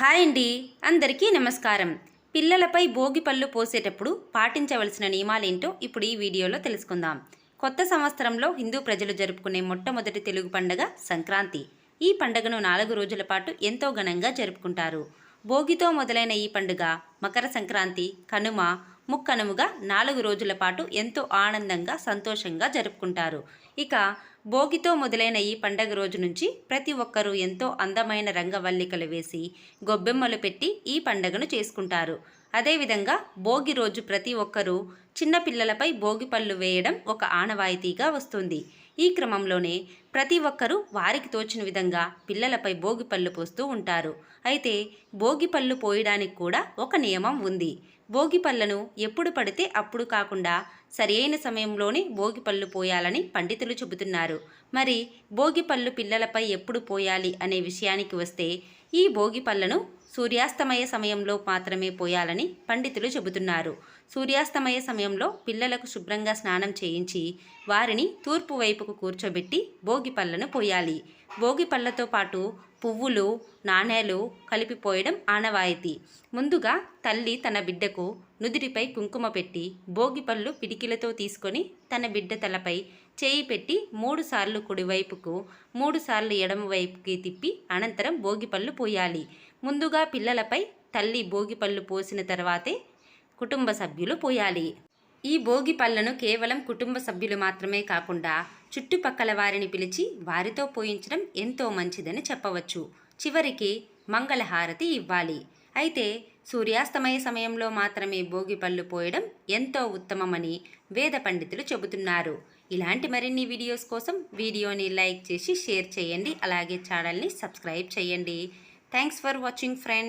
Hi అండి. అందరికీ నమస్కారం. పిల్లలపై భోగి పళ్ళు పోసేటప్పుడు పాటించవలసిన నియమాలేంటో ఇప్పుడు ఈ వీడియోలో తెలుసుకుందాం. కొత్త సంవత్సరంలో హిందూ ప్రజలు జరుపుకునే మొట్టమొదటి తెలుగు పండగ సంక్రాంతి. ఈ పండుగను నాలుగు రోజుల పాటు ఎంతో ఘనంగా జరుపుకుంటారు. భోగితో మొదలైన ఈ పండుగ మకర సంక్రాంతి కనుమ ముక్కనుముగా నాలుగు రోజుల పాటు ఎంతో ఆనందంగా సంతోషంగా జరుపుకుంటారు. ఇక భోగితో మొదలైన ఈ పండగ రోజు నుంచి ప్రతి ఒక్కరూ ఎంతో అందమైన రంగవల్లికలు వేసి గొబ్బెమ్మలు పెట్టి ఈ పండగను చేసుకుంటారు. అదేవిధంగా భోగి రోజు ప్రతి ఒక్కరూ చిన్నపిల్లలపై భోగి పళ్ళు వేయడం ఒక ఆనవాయితీగా వస్తుంది. ఈ క్రమంలోనే ప్రతి ఒక్కరూ వారికి తోచిన విధంగా పిల్లలపై భోగి పళ్ళు పోస్తూ ఉంటారు. అయితే భోగి పళ్ళు పోయడానికి కూడా ఒక నియమం ఉంది. భోగి పళ్ళను ఎప్పుడు పడితే అప్పుడు కాకుండా సరియైన సమయంలోనే భోగి పళ్ళు పోయాలని పండితులు చెబుతున్నారు. మరి భోగి పళ్ళు పిల్లలపై ఎప్పుడు పోయాలి అనే విషయానికి వస్తే ఈ భోగి పళ్ళను సూర్యాస్తమయ సమయంలో మాత్రమే పోయాలని పండితులు చెబుతున్నారు. సూర్యాస్తమయ సమయంలో పిల్లలకు శుభ్రంగా స్నానం చేయించి వారిని తూర్పు వైపుకు కూర్చోబెట్టి భోగి పళ్ళను పోయాలి. భోగి పళ్ళతో పాటు పువ్వులు నాణేలు కలిపిపోయడం ఆనవాయితీ. ముందుగా తల్లి తన బిడ్డకు నుదిరిపై కుంకుమ పెట్టి భోగి పళ్ళు పిడికిలతో తీసుకొని తన బిడ్డ తలపై చేయి పెట్టి మూడుసార్లు కుడివైపుకు మూడుసార్లు ఎడమవైపుకి ఎడమ వైపుకి తిప్పి అనంతరం భోగిపళ్ళు పోయాలి. ముందుగా పిల్లలపై తల్లి భోగి పళ్ళు పోసిన తర్వాతే కుటుంబ సభ్యులు పోయాలి. ఈ భోగి పళ్ళను కేవలం కుటుంబ సభ్యులు మాత్రమే కాకుండా చుట్టుపక్కల వారిని పిలిచి వారితో పోయించడం ఎంతో మంచిదని చెప్పవచ్చు. చివరికి మంగళహారతి ఇవ్వాలి. అయితే సూర్యాస్తమయ సమయంలో మాత్రమే భోగి పళ్ళు పోయడం ఎంతో ఉత్తమమని వేద పండితులు చెబుతున్నారు. ఇలాంటి మరిన్ని వీడియోస్ కోసం వీడియోని లైక్ చేసి షేర్ చేయండి. అలాగే ఛానల్ని సబ్స్క్రైబ్ చేయండి. Thanks for watching friend.